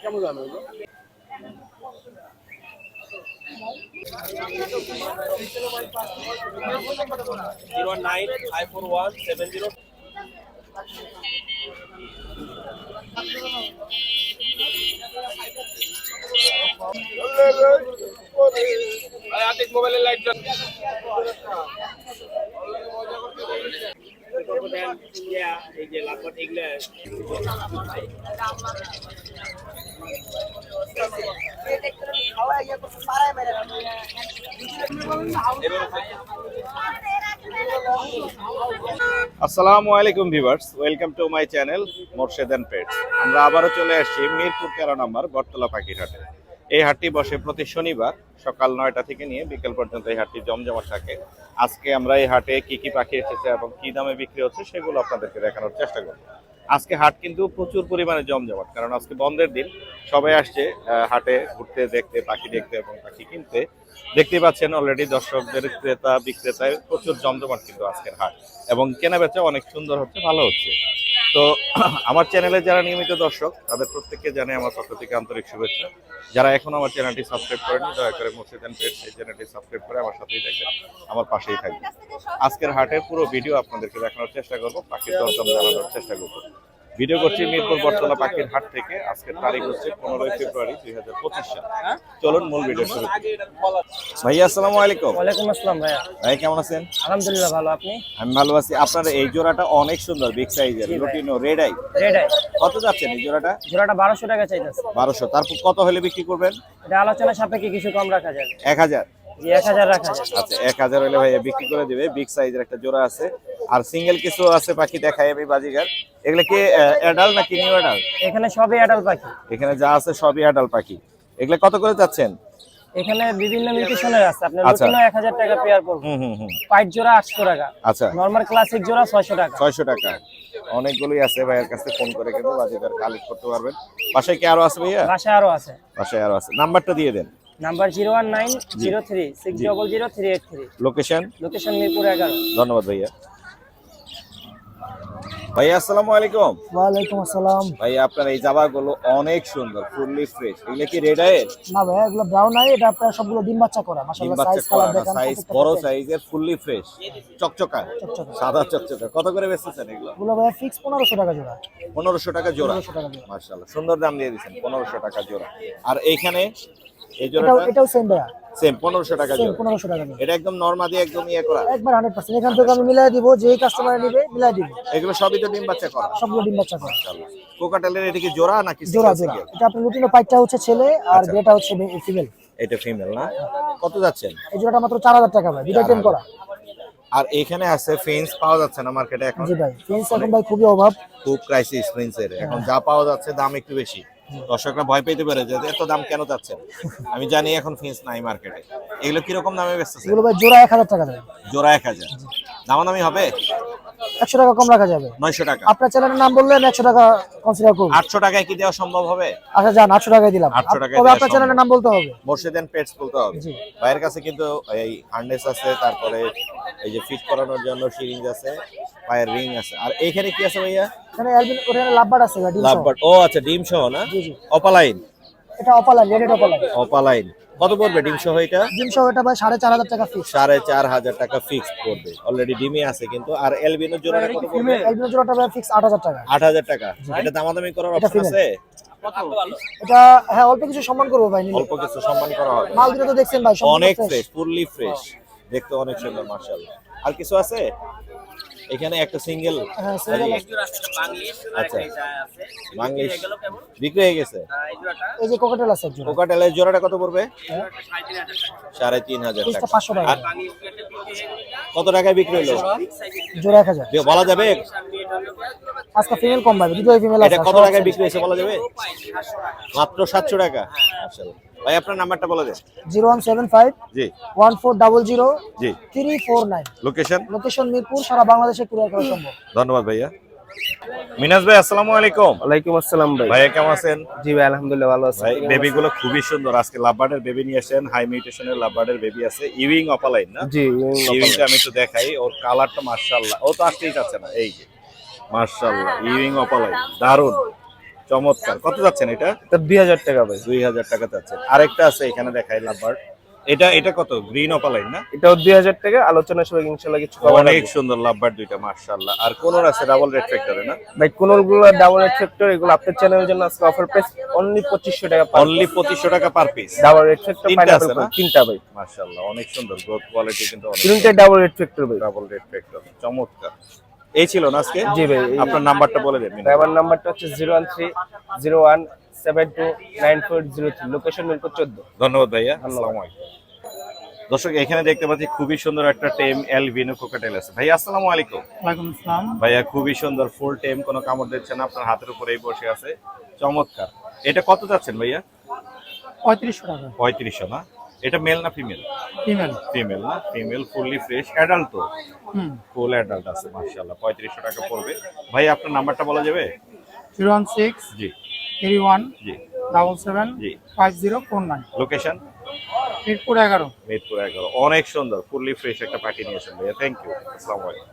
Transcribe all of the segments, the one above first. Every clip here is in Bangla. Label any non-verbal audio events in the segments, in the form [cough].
কেমন দাম এগুলো zero nine five four one seven zero মোবাইলের লাইট আসসালামু আলাইকুম viewers welcome to my channel Morshed and pets. আমরা আবারও চলে আসছি মিরপুর তেরো নম্বর বটতলা পাখির হাটে এই হাটটি বসে প্রতি শনিবার সকাল নয়টা থেকে নিয়ে বিকেল পর্যন্ত এই হাটটি জমজমাট থাকে। আজকে আমরা এই হাটে কি কি পাখি এসেছে এবং কি দামে বিক্রি হচ্ছে সেগুলো আপনাদেরকে দেখানোর চেষ্টা করব। আজকে হাট কিন্তু প্রচুর পরিমাণে জমজমাট, কারণ আজকে বন্ধের দিন। সবাই আসছে হাটে ঘুরতে, দেখতে, পাখি দেখতে এবং পাখি কিনতে। দেখতে পাচ্ছেন অলরেডি দর্শকদের, ক্রেতা, বিক্রেতায় প্রচুর জমজমাট কিন্তু আজকের হাট এবং কেনা বেচা অনেক সুন্দর হচ্ছে, ভালো হচ্ছে। তো [clears throat] আমার চ্যানেলে যারা নিয়মিত দর্শক, তাদের প্রত্যেককে জানে আমার পক্ষ থেকে আন্তরিক শুভেচ্ছা। যারা এখন আমার চ্যানেলটি সাবস্ক্রাইব করেনি দয়া করে মুর্শিদ অ্যান্ড পেজ এই চ্যানেলটি সাবস্ক্রাইব করে আমার সাথেই থাকবেন, আমার পাশেই থাকবে আজকের হাটের পুরো ভিডিও আপনাদেরকে দেখানোর চেষ্টা করব পাখির দরদাম জানানোর চেষ্টা করব। ভিডিও করছি মিরপুর বটতলা পাখির হাট থেকে। আজকের তারিখ হচ্ছে পনেরোই ফেব্রুয়ারি দুই হাজার পঁচিশ সাল। চলুন মূল ভিডিও শুরু। ভাইয়া আসসালামু আলাইকুম। ওয়ালাইকুম আসসালাম ভাইয়া। ভাই কেমন আছেন? আলহামদুলিল্লাহ ভালো। আপনি? আমি ভালো আছি। আপনার এই জোড়াটা অনেক সুন্দর বিগ সাইজের lutino red eye red eye কত যাচ্ছেন এই জোড়াটা? জোড়াটা বারোশো টাকা চাইতেছে। বারোশো। তারপর কত হলে বিক্রি করবেন? এটা আলোচনা সাপেক্ষে কিছু কম রাখা যাবে। এক হাজার। আচ্ছা এক হাজার হলে ভাইয়া বিক্রি করে দিবে। বিগ সাইজের একটা জোড়া আছে। আর সিঙ্গেল কিছু আছে পাখি দেখাই আমি বাজিগার। এগুলো কি অ্যাডাল নাকি নিউ অ্যাডাল এখানে সবই অ্যাডাল পাখি। এখানে যা আছে সবই অ্যাডাল পাখি। এগুলো কত করে যাচ্ছেন? এখানে বিভিন্ন মিউটেশনের আছে। আপনার আচ্ছা। লুটিনো টাকা পেয়ার পড়বে হুম হুম হুম। পাইট জোড়া আটশো টাকা। আচ্ছা। নর্মাল ক্লাসিক জোড়া ছয়শো টাকা। ছয়শো টাকা। অনেকগুলোই আছে ভাইয়ের কাছে। ফোন করে কিন্তু বাজিগার কালেক্ট করতে পারবেন। বাসায় কি আরও আছে ভাইয়া? বাসায় আরও আছে। বাসায় আরও আছে। নাম্বারটা দিয়ে দেন। Number zero one nine zero three six double zero three eight three. Location location Mirpur এগারো। ধন্যবাদ ভাইয়া। ভাইয়া আসসালামু আলাইকুম। ওয়ালাইকুম আসসালাম। ভাইয়া আপনার এই অনেক সুন্দর ফুললি ফ্রেশ এগুলো কি রেড আয়ের না ভাই এগুলো ব্রাউন আই এটা আপনার সবগুলো ডিম বাচ্চা করা। মাশাআল্লাহ সাইজ কালার দেখেন সাইজ প্রত্যেকটা বড় সাইজের ফুললি ফ্রেশ চকচকা। সাদা চকচকা। কত করে বেচতেছেন এগুলো? এগুলো ভাই ফিক্স 1500 টাকা জোড়া। পনেরোশো টাকা জোড়া। 1500 টাকা জোড়া। মার্শাল্লাহ সুন্দর দাম দিয়ে দিচ্ছেন পনেরোশো টাকা জোড়া। আর এইখানে এই এটাও জোড়াটা এটাও সেম ভাইয়া। সেম পনেরোশো টাকা সেম 1500 টাকা এটা একদম নর্মা দিয়ে একদম ইয়ে করা। একবার 100% এখান থেকে আমি মিলাই দিব যেই কাস্টমার নেবে মিলাই দিব। এগুলো সবই তো ডিম বাচ্চা করা। সবগুলো ডিম বাচ্চা করা। কোকাটেলের এটা কি জোড়া নাকি জোড়া জোড়া। এটা আপনার লুটিনো পাইটটা হচ্ছে ছেলে আর আচ্ছা। বেটা হচ্ছে ফিমেল এটা ফিমেল না? কত যাচ্ছেন এই জোড়াটা মাত্র 4000 টাকা ভাই দুটো টেম করা। আর এখানে আছে ফেন্স পাওয়া যাচ্ছে না মার্কেটে এখন? জি ভাই ফিন্স এখন ভাই খুবই অভাব। খুব ক্রাইসিস ফেন্সের এখন যা পাওয়া যাচ্ছে দাম একটু বেশি। দর্শকরা ভয় পেতে পারে যে এত দাম কেন যাচ্ছে আমি জানি এখন ফেন্স নাই মার্কেটে এগুলো কীরকম দামে বেচতেছে এগুলো ভাই জোড়া 1000 টাকা দেয় জোড়া এক হাজার। দামাদামি হবে? 100 টাকা কম রাখা যাবে। নয়শো টাকা। আপনার চ্যানেলের নাম বললেন 100 টাকা কনসিডার করব আটশো টাকায় কি দেওয়া সম্ভব হবে? আচ্ছা যান 800 টাকায় দিলাম। 800 টাকায় তবে আপনার। চ্যানেলের নাম বলতে হবে। মোর্শেদ পেটস বলতে হবে। ভাইয়ের কাছে কিন্তু এই হার্নেস আছে তারপরে এই যে ফিট করানোর জন্য সিরিঞ্জ আছে পায়ের রিং আছে। আর এইখানে কি আছে ভাইয়া? এখানে অ্যালবিন ওখানে লাভবার্ড আছে ডিম। লাভবার্ড। ও আচ্ছা ডিম সহ না? জি জি। অপালাইন? এটা অপালাইন রেডেড অপালাইন। অপালাইন। কত পড়বে ডিম সহ এটা? ডিম সহ এটা ভাই সাড়ে চার হাজার টাকা ফিক্স সাড়ে চার হাজার টাকা ফিক্স পড়বে। অলরেডি ডিমে আছে কিন্তু। আর এলবিনোর জোড়াটা কত পড়বে? অ্যালবিনো জোড়াটা ভাই ফিক্স আট হাজার টাকা। আট হাজার টাকা। এটা দামাদামি করার অপশন আছে? এটা হ্যাঁ অল্প কিছু সম্মান করব ভাই অল্প কিছু সম্মান করা হবে। মাল তো দেখছেন ভাই অনেক ফ্রেশ ফুললি ফ্রেশ দেখতে অনেক সুন্দর মার্শাল্লাহ আর কিছু আছে? এখানে একটা সিঙ্গেল হ্যাঁ আচ্ছা। বাংলিশ বিক্রি হয়ে গেছে। এই যে কোকাটেল আছে কোকাটেলের জোড়াটা কত পড়বে? সাড়ে তিন হাজার টাকা। পাঁচশো টাকা। কত টাকায় বিক্রি হলো? জোড়া এক হাজার। বলা যাবে? আজকে ফিমেল কম পাবে। দুটো ফিমেল এটা কত টাকায় বিক্রি হয়েছে বলা যাবে? মাত্র সাতশো টাকা। মাশাআল্লাহ। ভাই আপনার নাম্বারটা বলে দেন। জিরো ওয়ান সেভেন ফাইভ জি। ওয়ান ফোর ডাবল জিরো জি। Three four nine. Location location Mirpur সারা বাংলাদেশে কুরিয়ার করা সম্ভব। ধন্যবাদ ভাইয়া। মিনাজ ভাই আসসালামু আলাইকুম। ওয়ালাইকুম আসসালাম ভাই। ভাইয়া কেমন আছেন? জি ভাই আলহামদুলিল্লাহ ভালো আছি। ভাই বেবি গুলো খুবই সুন্দর। আজকে লাভবার্ডের বেবি নিয়ে আসেন হাই মিউটেশনের লাভবার্ডের বেবি আছে। ইউইং অপালাইন না? জি ইউইংটা আমি একটু দেখাই। ওর কালারটা মার্শাল্লাহ ও তো আসতেই চাচ্ছে না। এই যে মার্শাল্লাহ ইউইং অপালাইন দারুণ চমৎকার। কত যাচ্ছেন এটা? দুই হাজার টাকা ভাই। দুই হাজার টাকা যাচ্ছে আরেকটা আছে এখানে দেখাই লাভবার্ড এটা এটা কত? গ্রিন অপালাইন না? এটাও দুই হাজার টাকা। আলোচনা সবাই ইনশাল্লাহ কিছু অনেক সুন্দর লাভবার্ড দুইটা মার্শাল্লাহ আর কোন আছে ডাবল রেড ফ্যাক্টরে না? ভাই কোনগুলো ডাবল রেড ফ্যাক্টর এগুলো আপনার চ্যানেলের জন্য আজকে অফার প্রাইস অনলি পঁচিশশো টাকা অনলি পঁচিশশো টাকা per piece double red factor তিনটা পাইনাপল? তিনটা ভাই। মার্শাল্লাহ অনেক সুন্দর। গ্রোথ কোয়ালিটি কিন্তু অনেক তিনটাই ডাবল রেড ফ্যাক্টর ভাই। ডাবল রেড ফ্যাক্টর চমৎকার। এই ছিল না আজকে? জি ভাই আপনার নাম্বারটা বলে দেন মিনা। ড্রাইভার নাম্বারটা হচ্ছে zero one three zero one seven two nine four zero three. Location Mirpur চোদ্দ। ধন্যবাদ ভাইয়া আসসালামু আলাইকুম। দর্শক এখানে দেখতে পাচ্ছি খুবই সুন্দর একটা টেম এল ভিনো কোকাটেল আছে। ভাইয়া আসসালামু আলাইকুম। ওয়ালাইকুম আসসালাম। ভাইয়া খুবই সুন্দর ফুল টেম কোনো কামড় দিচ্ছে না আপনার হাতের উপরেই বসে আছে। চমৎকার। এটা কত যাচ্ছেন ভাইয়া? পঁয়ত্রিশশো টাকা। পঁয়ত্রিশশো না? এটা মেল না ফিমেল ফিমেল ফিমেল না ফিমেল ফুললি ফ্রেশ অ্যাডাল্ট তো? হুম। ফুল অ্যাডাল্ট আছে মার্শাল্লাহ পঁয়ত্রিশশো টাকা পড়বে। ভাই আপনার নাম্বারটা বলা যাবে? জিরো ওয়ান সিক্স জি। থ্রি ওয়ান জি। ডাবল সেভেন জি। Five zero four nine. Location Mirpur এগারো। মিরপুর এগারো। অনেক সুন্দর। ফুললি ফ্রেশ একটা পাখি নিয়েছেন ভাইয়া। থ্যাংক ইউ আসসালামু আলাইকুম।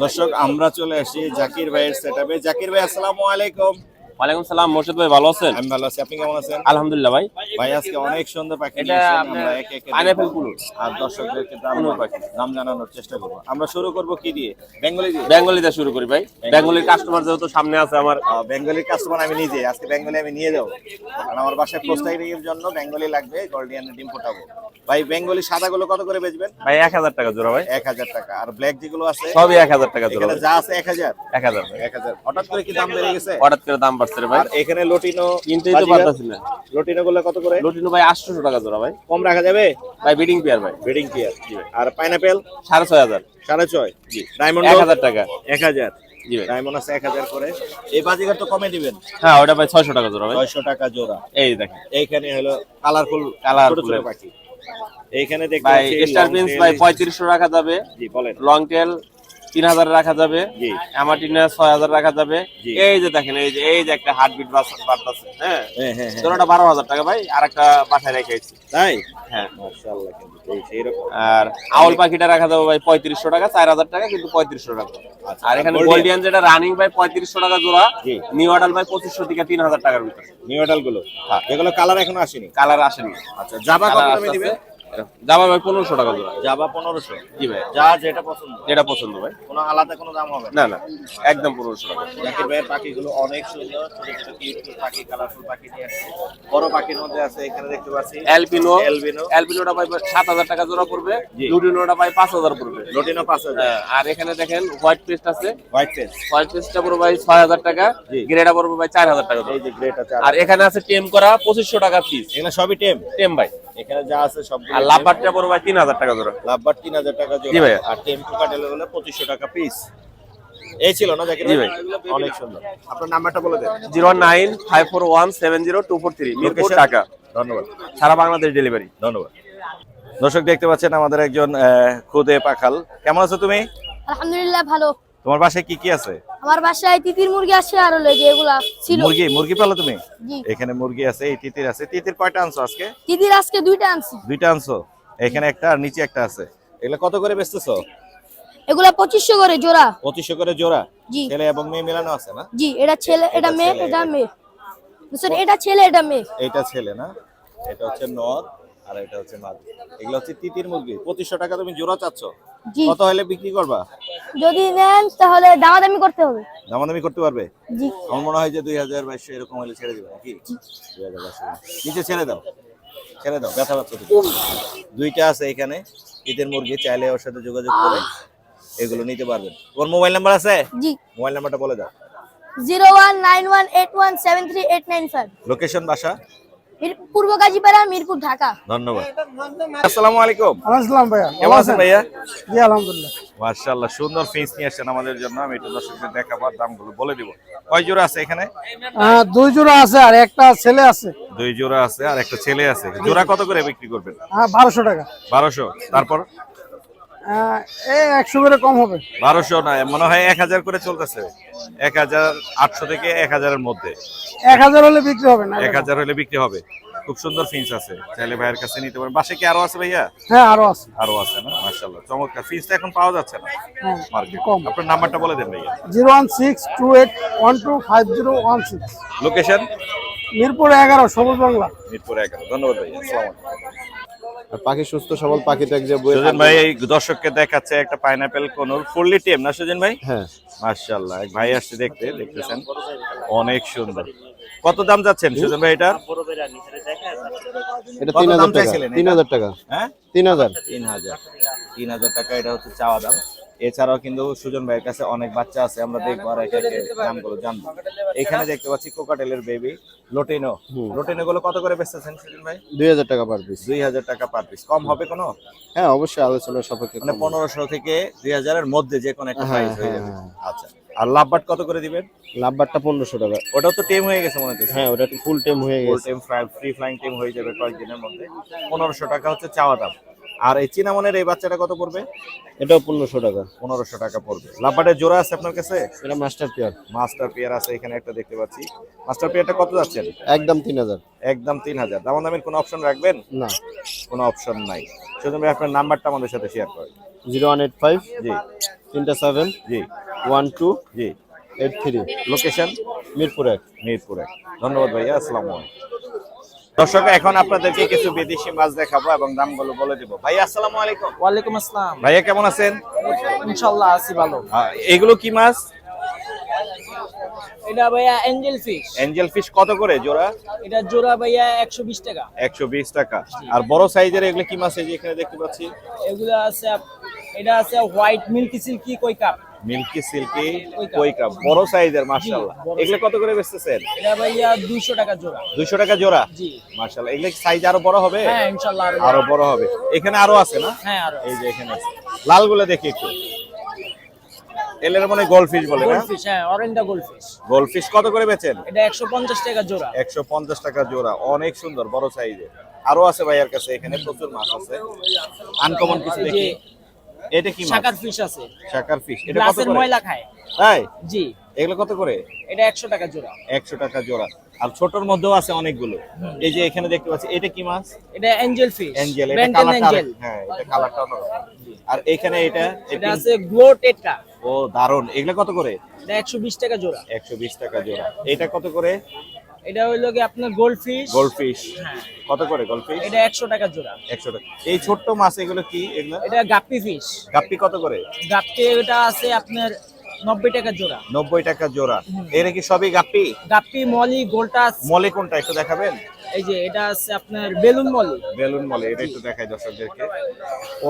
দর্শক আমরা চলে আসি জাকির ভাইয়ের সেটআপে জাকির ভাই আসসালামু আলাইকুম। ওয়ালাইকুম সালাম মোর্শেদ ভাই ভালো আছেন? আমি ভালো আছি। আপনি কেমন আছেন? আলহামদুলিল্লাহ ভাই। ভাই আজকে অনেক সুন্দর পাখি এটা আমরা একে একে। আর দর্শকদেরকে দাম পাখি। দাম জানানোর চেষ্টা করব। আমরা শুরু করব কি দিয়ে? বেঙ্গলি দিয়ে? বেঙ্গলি দিয়ে শুরু করি ভাই। বেঙ্গলির কাস্টমার যেহেতু সামনে আছে আমার। বেঙ্গলির কাস্টমার আমি নিজে। আজকে বেঙ্গলি আমি নিয়ে যাব। কারণ আমার বাসায় এর জন্য বেঙ্গলি লাগবে গোল্ডিয়ানের ডিম ফোটাবো। ভাই বেঙ্গলি সাদাগুলো কত করে বেচবেন? ভাই এক হাজার টাকা জোড়া ভাই। এক হাজার টাকা। আর ব্ল্যাক যেগুলো আছে সবই এক হাজার টাকা জোড়া যা আছে এক হাজার। এক হাজার। ভাই। এক হাজার। হঠাৎ করে কি দাম বেড়ে গেছে? হঠাৎ করে দাম বাড়ছে। রে ভাই। আর এখানে লটিনো কিনতেই তো পারতাছি না লটিনো গুলো কত করে? লটিনো ভাই আটশোশো টাকা জোড়া ভাই। কম রাখা যাবে? ভাই বিডিং পেয়ার ভাই। বেডিং পেয়ার আর পাইনাপেল? সাড়ে ছয় হাজার। সাড়ে ছয়। জি। ডায়মন্ড এক হাজার টাকা। এক হাজার। জি ভাই। ডায়মন্ড আছে এক হাজার করে। এই বাজিগার তো কমে দিবেন? হ্যাঁ ওটা ভাই ছয়শো টাকা জোড়া ভাই। ছয়শো টাকা জোড়া। এই দেখেন। এইখানে হলো কালারফুল ছোট পাখি। এইখানে দেখতে ভাই স্টার প্রিন্স ভাই পঁয়ত্রিশশো রাখা যাবে। জি বলেন। লং টেল তিন হাজার রাখা যাবে। অ্যামাটিনা ছয় হাজার রাখা যাবে। এই যে দেখেন এই যে এই যে একটা হার্টবিট বাড়তেছে হ্যাঁ? হ্যাঁ হ্যাঁ হ্যাঁ। জোড়াটা বারো হাজার টাকা ভাই আর একটা বাসায় রেখেছি তাই? হ্যাঁ। আর আউল পাখিটা রাখা যাবে ভাই পঁয়ত্রিশশো টাকা চার হাজার টাকা কিন্তু পঁয়ত্রিশশো টাকা। আচ্ছা, আর এখানে গোল্ডিয়ান যেটা রানিং ভাই পঁয়ত্রিশশো টাকা জোড়া। নিউ আডাল ভাই পঁচিশশো থেকে তিন হাজার টাকার ভিতরে। নিউ মডেলগুলো? যেগুলো কালার এখনও আসেনি? কালার আসেনি। আচ্ছা জাবা কত দামে দিবে যাবা ভাই পনেরোশো টাকা জোড়া। জাবা পনেরোশো? জি ভাই। যা যেটা পছন্দ। যেটা পছন্দ ভাই। কোনো আলাদা কোনো দাম হবে না? না একদম পনেরোশো টাকা। জাকির ভাইয়ের পাখিগুলো অনেক সুন্দর ছোট ছোট কিউট পাখি কালারফুল পাখি নিয়ে আসছে। বড় পাখির মধ্যে আছে এখানে দেখতে পাচ্ছি অ্যালপিনো। অ্যালবিনো। অ্যালপিনোটা ভাই সাত হাজার টাকা জোড়া পড়বে। লুটিনোটা ভাই পাঁচ হাজার পড়বে। লটিনো পাঁচ হাজার। হ্যাঁ, আর এখানে দেখেন হোয়াইট পেস্ট আছে। হোয়াইট ফেস হোয়াইট পেস্টটা পড়বে ভাই ছয় হাজার টাকা। গ্রেটা পড়বে ভাই চার হাজার টাকা এই যে গ্রেট আছে আর এখানে আছে টেম করা পঁচিশশো টাকা পিস এখানে সবই টেম? টেম ভাই। এখানে যা আছে সব আর লাভবারটা পড়বে ভাই তিন হাজার টাকা জোড়া। লাভবার তিন হাজার টাকা জি জোড়া ভাইয়া। আর টেম্পো কাটেলে হলে পঁচিশশো টাকা পিস এই ছিল না জাকির ভাই? ভাই। অনেক সুন্দর। আপনার নাম্বারটা বলে দেন। Zero nine five four one seven zero two four three Mirpur? টাকা ধন্যবাদ। সারা বাংলাদেশ ডেলিভারি। ধন্যবাদ। দর্শক দেখতে পাচ্ছেন আমাদের একজন আহ, খুদে পাখাল। কেমন আছো তুমি? আলহামদুলিল্লাহ ভালো। তোমার বাসায় কি কি আছে? আমার বাসায় তিতির মুরগি আছে আর হলো যে এগুলা ছিল। মুরগি মুরগি পালো তুমি? এখানে মুরগি আছে এই তিতির আছে। তিতির কয়টা আনছো আজকে? তিতির আজকে দুইটা আনছি। দুইটা আনছো? এখানে একটা আর নিচে একটা আছে। এগুলো কত করে বেচতেছো? এগুলা পঁচিশশো করে জোড়া। পঁচিশশো করে জোড়া? জি। ছেলে এবং মেয়ে মেলানো আছে না? জি এটা ছেলে এটা মেয়ে এটা মেয়ে। সরি এটা ছেলে এটা মেয়ে। এইটা ছেলে না? এটা হচ্ছে নর। আর এটা হচ্ছে মাদি এগুলো হচ্ছে তিতির মুরগি পঁচিশশো টাকা তুমি জোড়া চাচ্ছ? কত হলে বিক্রি করবা? যদি নেন তাহলে দামাদামি করতে হবে। দামাদামি করতে পারবে? জি। আমার মনে হয় যে দুই হাজার বাইশশো এরকম হলে ছেড়ে দিবে নাকি? দুই হাজার বাইশশো। নিচে ছেড়ে দাও। ছেড়ে দাও ব্যথা পাচ্ছ। দুইটা আছে এখানে। ঈদের মুরগি চাইলে ওর সাথে যোগাযোগ করে এগুলো নিতে পারবেন। তোমার মোবাইল নাম্বার আছে? জি। মোবাইল নাম্বারটা বলে দাও। Zero one nine one eight one seven three eight nine five. Location বাসা? পূর্ব গাজীপাড়া মিরপুর ঢাকা। ধন্যবাদ। আসসালামু আলাইকুম। আসসালাম ভাইয়া। কেমন আছেন ভাইয়া? জি আলহামদুলিল্লাহ। মাশাআল্লাহ সুন্দর ফিস নিয়ে আসছেন আমাদের জন্য। আমি একটু দর্শকদের দেখাবার দামগুলো বলে দিব। কয় জোড়া আছে এখানে? আহ, দুই জোড়া আছে আর একটা ছেলে আছে। দুই জোড়া আছে আর একটা ছেলে আছে। জোড়া কত করে বিক্রি করবেন? হ্যাঁ বারোশো টাকা। বারোশো। তারপর? আহ, এই একশো করে কম হবে। বারোশো না মনে হয় এক হাজার করে চলতেছে। এক হাজার আটশো থেকে এক হাজারের মধ্যে। এক হাজার হলে বিক্রি হবে না এক হাজার হলে বিক্রি হবে। খুব সুন্দর ফিন্স আছে। চাইলে ভাইয়ের কাছে নিতে পারেন। বাসে কি আরও আছে ভাইয়া? হ্যাঁ আরও আছে। আরও আছে না? চমৎকার। এখন পাওয়া যাচ্ছে না হ্যাঁ মার্কেট কম। আপনার নাম্বারটা বলে দেন ভাইয়া। Zero one six two eight one two five zero one six. Location Mirpur এগারো সবুজ বাংলা। মিরপুর এগারো। ধন্যবাদ ভাইয়া। আসসালামু আলাইকুম। আর পাখি সুস্থ সবল পাখি এক যে সুজন ভাই এই দর্শককে দেখাচ্ছে একটা পাইনাপেল কোনুর ফুললি টিম না সুজন ভাই? হ্যাঁ। মাশাআল্লাহ এক ভাই আসছে দেখতে দেখতেছেন। অনেক সুন্দর। কত দাম যাচ্ছেন সুজন ভাই এটা? এটা কত তিন দাম হাজার টাকা চাইছিলেন তিন এটা? হাজার টাকা। হ্যাঁ? তিন হাজার। তিন হাজার। তিন হাজার টাকা এটা হচ্ছে চাওয়া দাম। এছাড়াও কিন্তু সুজন ভাইয়ের কাছে অনেক বাচ্চা আছে আমরা দেখব আর একে জানব। এখানে দেখতে পাচ্ছি কোকাটেলের বেবি লোটিনো লোটিনো গুলো কত করে বেচতেছেন সুজন ভাই? দুই হাজার টাকা পার পিস দুই হাজার টাকা পার পিস কম হবে কোনো? হ্যাঁ অবশ্যই আলোচনা সাপেক্ষে মানে পনেরোশো থেকে দুই হাজারের মধ্যে যে কোনো একটা হ্যাঁ, প্রাইস হয়ে হ্যাঁ, যাবে। হ্যাঁ। আচ্ছা আর লাভবাট কত করে দিবেন? লাভবারটা পনেরোশো টাকা। ওটাও তো টেম হয়ে গেছে মনে হচ্ছে। হ্যাঁ ওটা ফুল টাইম হয়ে ফুল গেছে। টেম ফ্রি ফ্লাইং টেম হয়ে যাবে কয়েকদিনের মধ্যে। পনেরোশো টাকা হচ্ছে চাওয়া দাম। আর এই চিনামনের এই বাচ্চাটা কত পড়বে? এটাও পনেরোশো টাকা। পনেরোশো টাকা পড়বে। লাভবাটের জোড়া আছে আপনার কাছে? এটা মাস্টার পেয়ার মাস্টার পেয়ার আছে এখানে একটা দেখতে পাচ্ছি। মাস্টার পেয়ারটা কত যাচ্ছেন? একদম তিন হাজার। একদম তিন হাজার। দামের কোনো অপশন রাখবেন? না। কোনো অপশন নাই। ভাই আপনার নাম্বারটা আমাদের সাথে শেয়ার করেন। জিরো ওয়ান এইট ফাইভ জি। তিনটা সেভেন জি। ওয়ান টু জি। Eight three. লোকেশন মিরপুর এক। মিরপুরে ধন্যবাদ ভাইয়া আসসালামু আলাইকুম। দর্শক এখন আপনাদেরকে কিছু বিদেশি মাছ দেখাবো এবং দামগুলো বলে দিব। ভাইয়া আসসালামু আলাইকুম। ওয়ালাইকুম আসসালাম। ভাইয়া কেমন আছেন? ইনশাল্লাহ আছি ভালো। এগুলো কি মাছ? এটা ভাইয়া এঞ্জেল ফিশ। এঞ্জেল ফিশ কত করে জোড়া? এটা জোড়া ভাইয়া একশো বিশ টাকা। একশো বিশ টাকা। আর বড় সাইজের এগুলো কি মাছ? এই যে এখানে দেখতে পাচ্ছি। এগুলো আছে এটা আছে white milky silky koi carp. Milky silky koi carp. বড় সাইজের মাশাআল্লাহ। এগুলো কত করে বেচতেছেন? এটা ভাইয়া দুইশো টাকা জোড়া। দুইশো টাকা জোড়া? জি। মাশাআল্লাহ এগুলো সাইজ আরও বড় হবে? হ্যাঁ ইনশাল্লাহ আরও বড় হবে। এখানে আরও আছে না? হ্যাঁ আরও এই যে এখানে আছে। লালগুলো দেখি একটু। এলের মনে গোল্ড ফিশ বলে না? গোল্ড ফিশ হ্যাঁ oranda goldfish goldfish কত করে বেচেন? এটা একশো পঞ্চাশ টাকা জোড়া। একশো পঞ্চাশ টাকা জোড়া অনেক সুন্দর বড় সাইজের। আরও আছে ভাইয়ার কাছে এখানে প্রচুর মাছ আছে। আনকমন কিছু দেখি। এটা কি শাকার ফিশ আছে। শাকার ফিশ এটা কত করে? ময়লা খায়। তাই? জি। এগুলো কত করে? এটা একশো টাকা জোড়া। একশো টাকা জোড়া। আর ছোটর মধ্যেও আছে অনেকগুলো। এই যে এখানে দেখতে পাচ্ছি এটা কি মাছ? এটা এঞ্জেল ফিশ এঞ্জেল এটা কালারটা হ্যাঁ এটা কালারটা অন্যরকম আর এখানে এটা এটা আছে গ্লো ও দারুণ এগুলো কত করে? এটা একশো বিশ টাকা জোড়া। একশো বিশ টাকা জোড়া। এটা কত করে? এটা হইল কি আপনার গোল্ডফিশ গোল্ডফিশ ফিশ হ্যাঁ। কত করে গোল্ডফিশ এটা একশো টাকা জোড়া। একশো টাকা। এই ছোট্ট মাছ এগুলো কি এগুলো? এটা গাপ্পি ফিশ গাপ্পি কত করে? গাপ্পি এটা আছে আপনার নব্বই টাকা জোড়া। নব্বই টাকা জোড়া। এর কি সবই গাপ্পি? গাপ্পি মলি গোলটাস মলে কোনটা একটু দেখাবেন? এই যে এটা আছে আপনার বেলুন মলি। বেলুন মলে এটা একটু দেখাই দর্শকদেরকে।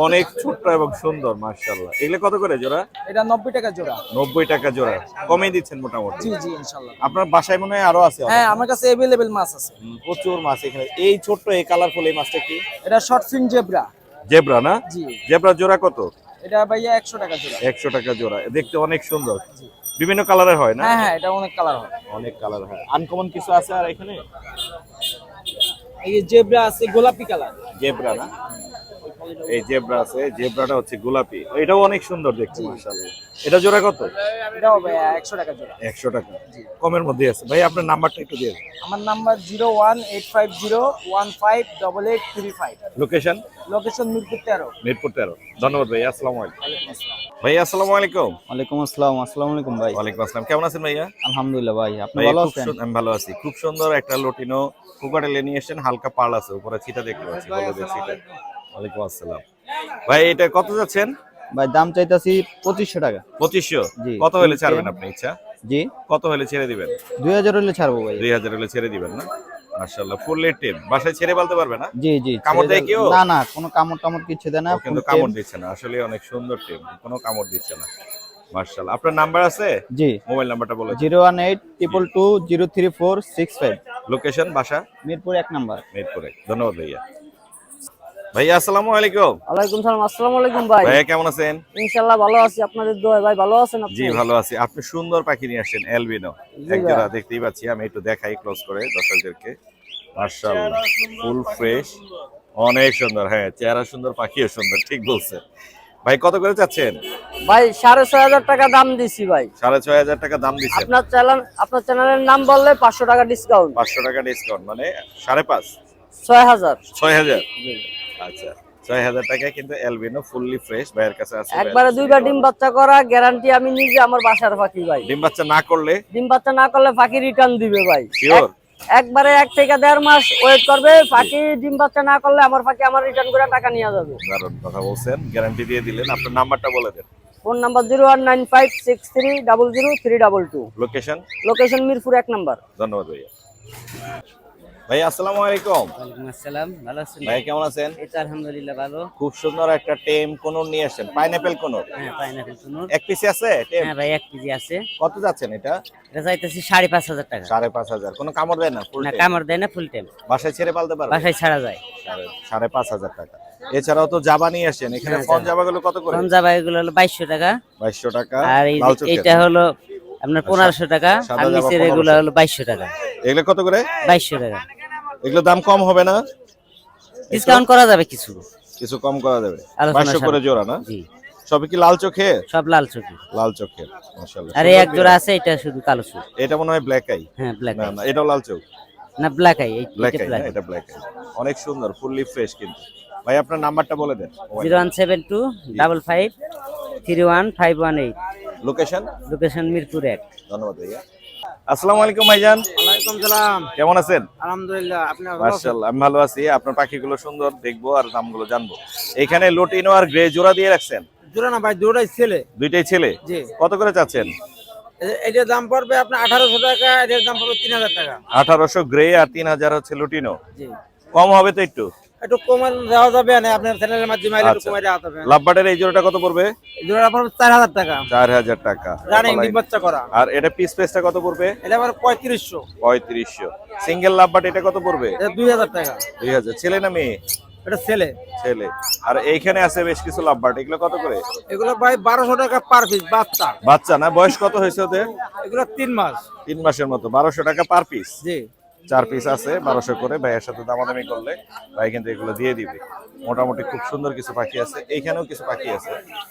অনেক ছোট্ট এবং সুন্দর মার্শাল্লাহ এগুলো কত করে জোড়া? এটা নব্বই টাকা জোড়া। নব্বই টাকা জোড়া। কমে দিচ্ছেন মোটামুটি? জি জি ইনশাল্লাহ আপনার বাসায় মনে হয় আরও আছে? হ্যাঁ আমার কাছে অ্যাভেলেবেল মাছ আছে। প্রচুর মাছ এখানে। এই ছোট্ট এই কালারফুল এই মাছটা কি? এটা শর্ট ফিন জেব্রা জেব্রা না? জি। জেব্রা জোড়া কত? এটা ভাইয়া একশো টাকা জোড়া। একশো টাকা জোড়া। দেখতে অনেক সুন্দর। বিভিন্ন কালারের হয় না? হ্যাঁ হ্যাঁ এটা অনেক কালার হয়। অনেক কালার হয়। আনকমন কিছু আছে আর এখানে? এই জেব্রা আছে গোলাপি কালার। জেব্রা না? এই জেব্রা আছে জেব্রাটা হচ্ছে গোলাপি। এটাও অনেক সুন্দর দেখতে মাশাআল্লাহ। এটা জোড়া কত? এটাও ভাইয়া একশো টাকা জোড়া। একশো টাকা। কমের মধ্যে আছে। ভাই আপনার নাম্বারটা একটু দিয়ে আমার number zero one eight five zero one five double eight three five. Location location Mirpur তেরো। মিরপুর তেরো। ধন্যবাদ ভাই আসসালামু আলাইকুম। ভাই আসসালামু আলাইকুম। ওয়ালাইকুম আসসালাম আসসালামু আলাইকুম ভাই। ওয়ালাইকুম আসসালাম। কেমন আছেন ভাইয়া? আলহামদুলিল্লাহ ভাই আপনি ভালো আছেন? আমি ভালো আছি। খুব সুন্দর একটা লটিনো কুকারেলে নিয়ে এসেছেন হালকা পাল আছে উপরে ছিটা দেখতে পাচ্ছি ওয়ালাইকুম আসসালাম। ভাই এটা কত যাচ্ছেন? ভাই দাম চাইতাছি পঁচিশশো টাকা। পঁচিশশো? কত হলে ছাড়বেন আপনি ইচ্ছা? জি। কত হলে ছেড়ে দিবেন? দুই হাজার হলে ছাড়বো ভাই। দুই হাজার হলে ছেড়ে দিবেন না? মার্শাল্লাহ ফুল টিম বাসায় ছেড়ে বলতে পারবে না? জি জি কামড় দেয় কেউ? না না কোনো কামড় টামড় কিছু দেয় না কিন্তু কামড় দিচ্ছে না আসলে অনেক সুন্দর টিম কোনো কামড় দিচ্ছে না। আপনার নাম্বার আছে? জি। মোবাইল নাম্বারটা বলে লোকেশন বাসা? মিরপুর এক নাম্বার। মিরপুরে। ধন্যবাদ ভাইয়া। ভাইয়া আসসালামু আলাইকুম। ওয়ালাইকুম সালাম আসসালামু আলাইকুম ভাই। কেমন আছেন? ভালো আছি আপনাদের দোয়া ভাই ভালো আছেন জি ভালো আছি। আপনি সুন্দর পাখি নিয়ে ভাই। দেখতেই পাচ্ছি আমি একটু দেখাই ক্লোজ করে দর্শকদেরকে। মার্শাল্লাহ ফুল ফ্রেশ অনেক সুন্দর হ্যাঁ চেহারা সুন্দর পাখিও সুন্দর ঠিক বলছে। ভাই কত করে চাচ্ছেন? ভাই সাড়ে ছয় হাজার টাকা দাম দিছি ভাই। সাড়ে ছয় হাজার টাকা দাম দিচ্ছেন। আপনার চ্যানেল আপনার চ্যানেলের নাম বললে পাঁচশো টাকা ডিসকাউন্ট পাঁচশো টাকা ডিসকাউন্ট মানে সাড়ে পাঁচ? ছয় হাজার। ছয় হাজার? আচ্ছা ছয় হাজার টাকায় কিন্তু এলবিনো ফুললি ফ্রেশ ভাইয়ের কাছে আছে একবারে দুইবার ডিম বাচ্চা করা গ্যারান্টি আমি নিজে আমার বাসার পাখি ভাই। ডিম বাচ্চা না করলে? ডিম বাচ্চা না করলে পাখি রিটার্ন দিবে ভাই? এক- একবারে এক থেকে দেড় মাস ওয়েট করবে পাখি ডিম বাচ্চা না করলে আমার পাখি আমার রিটার্ন করে টাকা নিয়ে যাবে। দারুণ কথা বলছেন গ্যারান্টি দিয়ে দিলেন। আপনার নাম্বারটা বলে দেন। Phone number zero one nine five six three double zero three double two. Location location Mirpur এক নাম্বার। ধন্যবাদ ভাইয়া। ভাই আসসালামু আলাইকুম। ওয়ালাইকুম আসসালাম ভালো আছেন? ভাই কেমন আছেন? এই তো আলহামদুলিল্লাহ ভালো। খুব সুন্দর একটা টেম নিয়ে পাইনাপেল কোন হ্যাঁ পাইনাপেল কুনুর। এক পিসে আছে টেম? হ্যাঁ ভাই এক কেজি আছে। কত যাচ্ছেন এটা? টাকা। কোনো কামড় দেয় না ফুল না কামড় দেয় না ফুল বাসায় ছেড়ে পালতে পারবে? বাসায় ছাড়া যায়। সাড়ে- সাড়ে পাঁচ হাজার টাকা। এছাড়াও তো জাবা নিয়ে আসেন এখানে হ্যাঁ, ফোন জাবা। জাবা গুলো কত করে? এগুলো হলো বাইশশো টাকা। বাইশশো টাকা। আর। এইটা হলো আপনার পনেরোশো টাকা। আর নিচের এগুলো হলো বাইশশো টাকা। এগুলো কত করে? বাইশশো টাকা। এগুলো দাম কম হবে না। ডিসকাউন্ট করা যাবে কিছু। কিছু কম করা যাবে। বাইশশো করে জোড়া না? জি। সবই কি লাল চোখে? সব লাল চুকি লাল চোখের মাশাআল্লাহ। আর এক জোড়া আছে এটা শুধু কালো চুক এটা মনে হয় ব্ল্যাক আই হ্যাঁ ব্ল্যাক না না এটাও লাল চোখ। না ব্ল্যাক আই ব্ল্যাক আই এটা ব্ল্যাক আই অনেক সুন্দর ফুললি ফ্রেশ কিন্তু। ভাই আপনার নাম্বারটা বলে দেন। Zero one seven two double five three one five one eight. Location location Mirpur এক। ধন্যবাদ ভাইয়া। আসসালামু আলাইকুম ভাইজান। ওয়ালাইকুম সালাম। কেমন আছেন? আলহামদুলিল্লাহ আপনি মার্শাল্লাহ আমি ভালো আছি। আপনার পাখিগুলো সুন্দর দেখব আর দামগুলো জানব। এখানে লোটিনো আর গ্রে জোড়া দিয়ে রাখছেন? জোড়া না ভাই দুটাই ছেলে। দুইটাই ছেলে? জি। কত করে চাচ্ছেন? এটার দাম পড়বে আপনার আঠারোশো টাকা এটার দাম পড়বে তিন হাজার টাকা। আঠারোশো গ্রে আর তিন হাজার হচ্ছে লুটিনো। জি। কম হবে তো একটু? একটু দেওয়া যাবে না আপনার চ্যানেলের মাধ্যমে আইলে একটু আচ্ছা। দেওয়া যাবে। লাভবাটের এই জোড়াটা কত পড়বে? এই জোড়া পড়বে চার হাজার টাকা। চার হাজার টাকা। রানিং ডিম বাচ্চা করা। আর এটা পিস পেসটা কত পড়বে? এটা আবার পঁয়ত্রিশশো। পঁয়ত্রিশশো। সিঙ্গেল লাভবাট এটা কত পড়বে? এটা দুই হাজার টাকা। দুই হাজার। ছেলে না মেয়ে? এটা ছেলে। ছেলে। আর এইখানে আছে বেশ কিছু লাভবাট। এগুলো কত করে? এগুলো ভাই বারোশো টাকা পার পিস বাচ্চা। বাচ্চা না? বয়স কত হয়েছে ওদের? এগুলো তিন মাস। তিন মাসের মতো। বারোশো টাকা পার পিস জি। চার পিস আছে বারোশো করে। ভাইয়ের সাথে দামাদামি করলে ভাই কিন্তু এগুলো দিয়ে দিবে। মোটামুটি খুব সুন্দর কিছু পাখি আছে। এইখানেও কিছু পাখি আছে।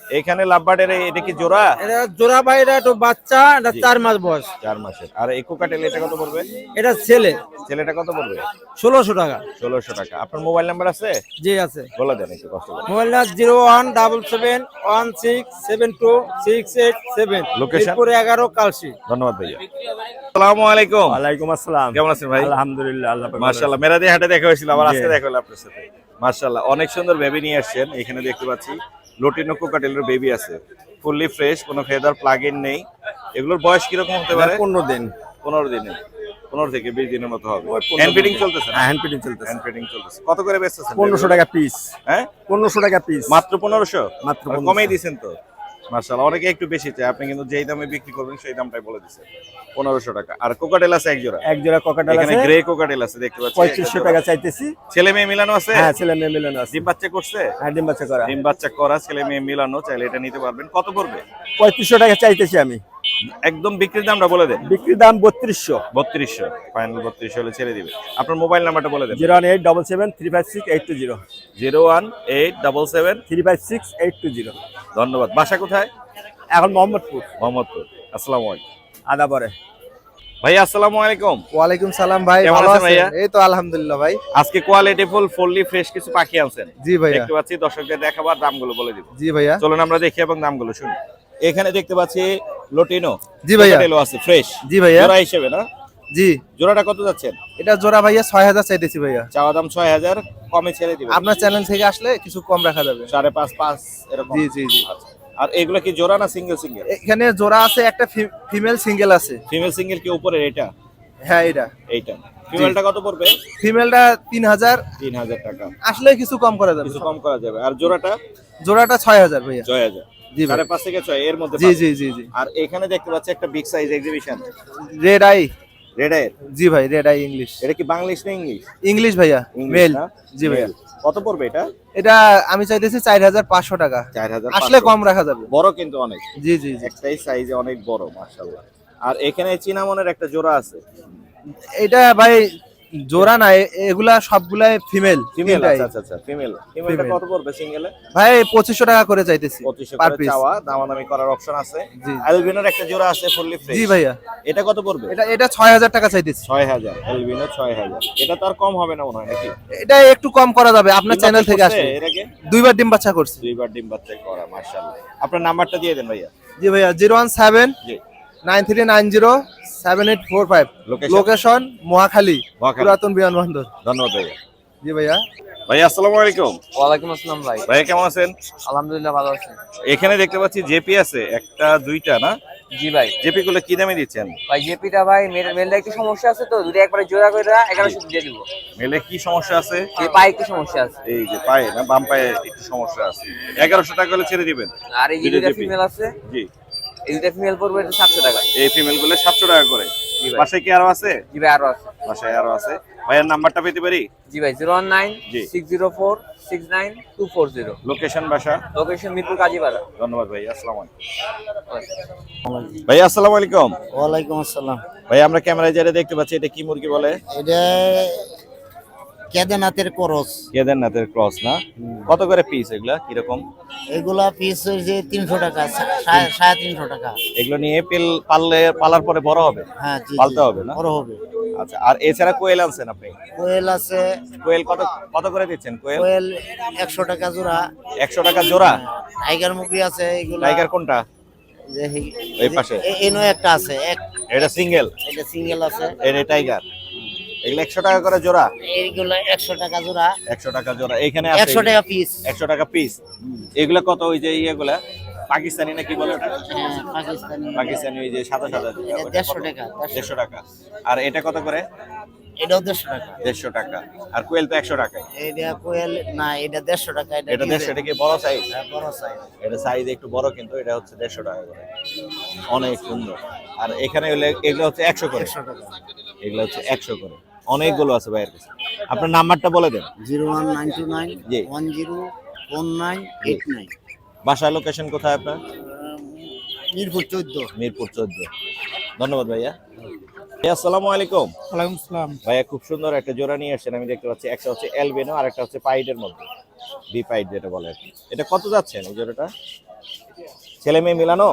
এইখানে লাভবাটের এই- এটা কি জোড়া? এটা জোড়া ভাই এটা একটু বাচ্চা এটা চার মাস বয়স। চার মাসের। আর এই কোকাটেল এটা কত পড়বে? এটা ছেলে। ছেলেটা কত পড়বে? ষোলোশো টাকা। ষোলোশো টাকা। আপনার মোবাইল নাম্বার আছে? জি আছে। বলে দেন একটু কষ্ট করে। Mobile number zero one double seven one six seven two six eight seven? Mirpur এগারো কালসি ধন্যবাদ ভাইয়া। আসসালামু আলাইকুম। ওয়ালাইকুম আসসালাম। কেমন আছেন ভাই? আলহামদুলিল্লাহ আল্লাহ মার্শাল্লাহ মেরাদি হাটে দেখা হয়েছিল আবার আজকে দেখা হলো আপনার সাথে। মার্শাল্লাহ অনেক সুন্দর বেবি নিয়ে আসছেন। এখানে দেখতে পাচ্ছি লোটিনো কোকাটেলের বেবি আছে। ফুললি ফ্রেশ কোনো ফেদার প্লাগ ইন নেই। এগুলোর বয়স কীরকম হতে পারে? পনেরো দিন। পনেরো দিনে পনেরো থেকে বিশ দিনের মতো হবে। হ্যান্ড চলতেছে হ্যান্ড ফিটিং চলতেছে। হ্যান্ড ফিটিং চলতেছে। কত করে বেচতেছেন? পনেরোশো টাকা পিস হ্যাঁ? পনেরোশো টাকা পিস মাত্র পনেরোশো? মাত্র কমেই দিয়েছেন তো? মার্শাল্লাহ অনেকে একটু বেশি চায়। আপনি কিন্তু যেই দামে বিক্রি করবেন সেই দামটাই বলে দিচ্ছেন পনেরোশো টাকা। আর কোকাটেল আছে এক জোড়া এক জোড়া ককাটাল এখানে আছে গ্রে কোকাটেল আছে দেখতে পাচ্ছি। পঁয়ত্রিশশো টাকা চাইতেছি। ছেলে মেয়ে মিলানো আছে? হ্যাঁ ছেলে মেয়ে মিলানো আছে। ডিম বাচ্চা করছে? হ্যাঁ ডিম বাচ্চা করা। ডিম বাচ্চা করা ছেলে মেয়ে মিলানো চাইলে এটা নিতে পারবেন। কত পড়বে? পঁয়ত্রিশশো টাকা চাইতেছি আমি। একদম বিক্রির দামটা বলে দেন। বিক্রির দাম বত্রিশশো। বত্রিশশো। ফাইনাল বত্রিশশো হলে ছেড়ে দিবে। আপনার মোবাইল নাম্বারটা বলে দেন। Zero one eight double seven three five six eight two zero. Zero one eight double seven three five six eight two zero. ধন্যবাদ। বাসা কোথায়? এখন মোহাম্মদপুর। মোহাম্মদপুর। আসসালামু আলাইকুম। আদা পরে। ভাই আসসালামু আলাইকুম। ওয়ালাইকুম সালাম ভাই ভালো আছেন? এই তো আলহামদুলিল্লাহ ভাই। আজকে কোয়ালিটি ফুল ফুললি ফ্রেশ কিছু পাখি আনছেন। জি ভাইয়া। দেখতে পাচ্ছি দর্শকদের দেখাবার দামগুলো বলে দিব। জি ভাইয়া। চলুন আমরা দেখি এবং দামগুলো শুনি। এখানে দেখতে পাচ্ছি লোটিনো জি ভাইয়া। আছে ফ্রেশ জি ভাইয়া। জোড়া হিসেবে না? জি। জোড়াটা কত যাচ্ছেন? এটা জোড়া ভাইয়া ছয় হাজার চাইতেছি ভাইয়া। চাওয়া দাম ছয় হাজার কমে ছেড়ে দিবে আপনার চ্যানেল থেকে আসলে কিছু কম রাখা যাবে। সাড়ে পাঁচ পাঁচ এরকম। জি জি জি। আচ্ছা। আর এগুলো কি জোড়া না সিঙ্গেল সিঙ্গেল এখানে জোড়া আছে একটা ফিমেল সিঙ্গেল আছে। ফিমেল সিঙ্গেল কি উপরে এটা? হ্যাঁ এটা। এইটা। ফিমেলটা কত পড়বে? ফিমেলটা তিন হাজার তিন হাজার টাকা। আসলে কিছু কম করা যাবে। কিছু কম করা যাবে। আর জোড়াটা? জোড়াটা ছয় হাজার ভাইয়া। ছয় হাজার জি ভাই। সাড়ে পাঁচ থেকে ছয় এর মধ্যে জি জি জি জি। আর এখানে দেখতে পাচ্ছি একটা big size exhibition red eye red eye জি ভাই রেড আই ইংলিশ এটা কি বাংলিশ না ইংলিশ ইংলিশ ভাইয়া মেল জি ভাইয়া। কত পড়বে এটা? এটা আমি চাইতেছি চার হাজার পাঁচশো টাকা। চার হাজার আসলে কম রাখা যাবে। বড় কিন্তু অনেক। জি জি জি। একটাই সাইজে অনেক বড় মার্শাল্লাহ আর এখানে চিনামনের একটা জোড়া আছে। এটা ভাই জোড়া না এ- এগুলা সবগুলাই ফিমেল ফিমেল আচ্ছা আচ্ছা আচ্ছা ফিমেল ফিমেলটা কত পড়বে সিঙ্গেলে ভাই পঁচিশশো টাকা করে চাইতেছি পঁচিশশো পার করে পিস চাওয়া দামাদামি করার অপশন আছে। জি। অ্যালবিনোর একটা জোড়া আছে ফুললি ফ্রেশ জি ভাইয়া। এটা কত পড়বে? এটা এটা ছয় হাজার টাকা চাইতেছি। ছয় হাজার অ্যালবিনো ছয় হাজার। এটা তো আর কম হবে না মনে হয় নাকি? এটা একটু কম করা যাবে আপনার চ্যানেল থেকে আসবে। দুইবার ডিম বাচ্চা করছি। দুইবার ডিম বাচ্চা করা মাশাআল্লাহ। আপনার নাম্বারটা দিয়ে দেন ভাইয়া। জি ভাইয়া জিরো ওয়ান সেভেন জি। Nine three nine zero seven eight four five. Location Mohakhali Mohakhali. পুরাতন বিমানবন্দর ধন্যবাদ ভাইয়া। জি ভাইয়া। ভাইয়া আসসালামু আলাইকুম। ওয়ালাইকুম আসসালাম ভাই। ভাইয়া কেমন আছেন? আলহামদুলিল্লাহ ভালো আছেন এখানে দেখতে পাচ্ছি জেপি আছে একটা দুইটা না? জি ভাই। জেপি গুলো কি দামে দিচ্ছেন? ভাই জেপিটা ভাই মেলটা একটু সমস্যা আছে তো দুটো একবারে জোড়া করে এগারোশো দিয়ে দিব। মেলে কি সমস্যা আছে? এই পায়ে একটু সমস্যা আছে। এই যে পায়ে না বাম পায়ে একটু সমস্যা আছে। এগারোশো টাকা হলে ছেড়ে দিবেন। আর এই যে ফিমেল আছে। জি। এই দুটা ফিমেল পড়বে এটা সাতশো টাকা। এই ফিমেলগুলো সাতশো টাকা করে। বাসায় কি আরও আছে? জি ভাই আরও আছে। বাসায় আরও আছে। ভাইয়ের নাম্বারটা পেতে পারি? জি ভাই জিরো ওয়ান নাইন জি। Six zero four six nine two four zero. Location বাসা? লোকেশন মিরপুর কাজীপাড়া। ধন্যবাদ ভাই আসসালামু আলাইকুম। ভাই আসসালামু আলাইকুম। ওয়ালাইকুম আসসালাম। ভাই আমরা ক্যামেরায় যারা দেখতে পাচ্ছি এটা কি মুরগি বলে? এটা কেদারনাথের ক্রস। কেদারনাথের ক্রস না? কত করে পিস এগুলা? কীরকম? এগুলা পিস হয়েছে তিনশো টাকা সাড়ে তিনশো টাকা। এগুলো নিয়ে পেল পাললে পালার পরে বড় হবে? হ্যাঁ। পালতে হবে না? বড় হবে। আচ্ছা আর এছাড়া কোয়েল আনছেন আপনি? কোয়েল আছে কোয়েল কত কত করে দিচ্ছেন কোয়েল? কোয়েল একশো টাকা জোড়া। একশো টাকা জোড়া? টাইগার মুরগি আছে এগুলা। টাইগার কোনটা? যে এই পাশে? এনো একটা আছে এক এটা সিঙ্গেল এটা সিঙ্গেল আছে। এটা টাইগার। এগুলো একশো টাকা করে জোড়া? এইগুলা একশো টাকা জোড়া। একশো টাকা জোড়া। এখানে একশো টাকা পিস একশো টাকা পিস এগুলো কত ওই যে ইয়েগুলা? পাকিস্তানি বলে ওটা? হ্যাঁ পাকিস্তানি। পাকিস্তানি ওই যে সাদা সাদা দেড়শো টাকা দেড়শো। দেড়শো টাকা। আর এটা কত করে? এটাও দেড়শো টাকা। দেড়শো টাকা। আর কোয়েল তো একশো টাকায়। এটা কোয়েল না এটা দেড়শো টাকা এটা এটা দেড়শো এটা কি বড় সাইজ হ্যাঁ, বড় সাইজ এটা সাইজ একটু বড় কিন্তু এটা হচ্ছে দেড়শো টাকা করে। অনেক সুন্দর। আর এখানে এগুলো হচ্ছে একশো করে। একশো টাকা। এগুলো হচ্ছে একশো করে। অনেকগুলো আছে ভাইয়ের কাছে। আপনার নাম্বারটা বলে দেন। Zero one nine two nine জি। One zero four nine eight nine. বাসা লোকেশন কোথায় আপনার? মিরপুর চোদ্দ। মিরপুর চোদ্দ। ধন্যবাদ ভাইয়া। ভাইয়া, আসসালামু আলাইকুম। ওয়ালাইকুম আসসালাম। ভাইয়া খুব সুন্দর একটা জোড়া নিয়ে আসছেন। আমি দেখতে পাচ্ছি একটা হচ্ছে এলবেনো আর একটা হচ্ছে পাইডের মধ্যে। বি পাইড যেটা বলে আর কি। এটা কত যাচ্ছেন এই জোড়াটা? ছেলে মেয়ে মিলানো?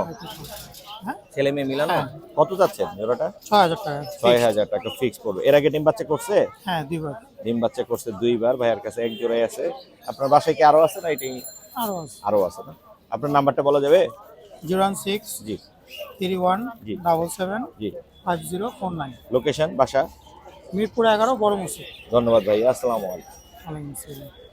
ছেলে মেয়ে মিলানো? কত যাচ্ছেন জোড়াটা? ছয় হাজার টাকা। ছয় হাজার টাকা ফিক্স পড়বে। এর আগে ডিম বাচ্চা করছে? হ্যাঁ দিবার ডিম বাচ্চা করছে দুইবার। ভাইয়ার কাছে এক জোড়াই আছে। আপনার বাসায় কি আরও আছে না এটি আরও আছে। আরও আছে না? আপনার নাম্বারটা বলা যাবে? জিরো ওয়ান সিক্স জি। থ্রি ওয়ান জি। ডাবল সেভেন জি। Five zero four nine. Location বাসা? মিরপুর এগারো বড় মসজিদ। ধন্যবাদ ভাই। আসসালামু আলাইকুম। ওয়ালাইকুম আসসালাম।